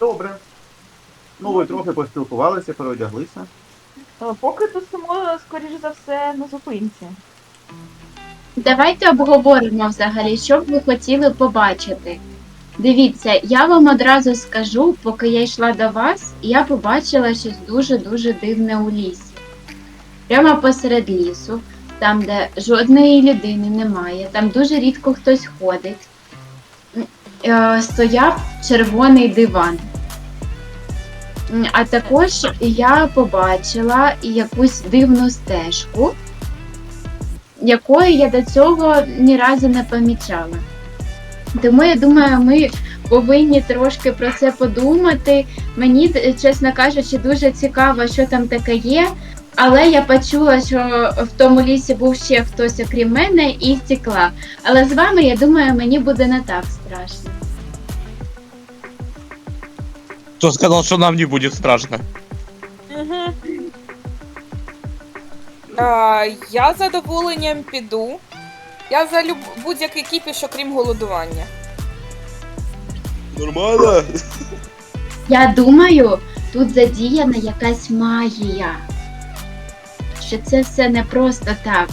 Добре. Ну, ви трохи поспілкувалися, переодяглися. Е, Поки тусимо, скоріш за все, на зупинці. Давайте обговоримо взагалі, що б ви хотіли побачити. Дивіться, я вам одразу скажу, поки я йшла до вас, я побачила щось дуже-дуже дивне у лісі. Прямо посеред лісу, там, де жодної людини немає, там дуже рідко хтось ходить. е, Стояв червоний диван. А також я побачила якусь дивну стежку, якої я до цього ні разу не помічала. Тому я думаю, ми повинні трошки про це подумати. Мені, чесно кажучи, дуже цікаво, що там таке є. Але я почула, що в тому лісі був ще хтось окрім мене і втекла. Але з вами, я думаю, мені буде не так страшно. Кто сказал, что нам не будет страшно? Угу. А, я з задоволенням піду. Я за люб... будь-який кіпіш, окрім голодування. Нормально. Я думаю, тут задіяна якась магія. Що це все не просто так.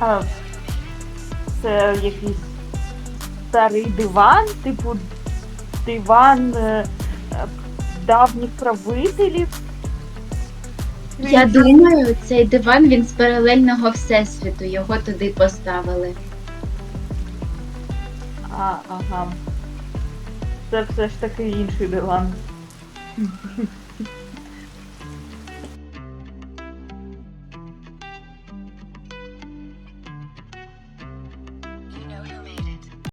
А це якийсь старий диван, типу диван е, е, давніх правителів. Я думаю, цей диван він з паралельного всесвіту, його туди поставили. А, ага. Це все ж таки інший диван.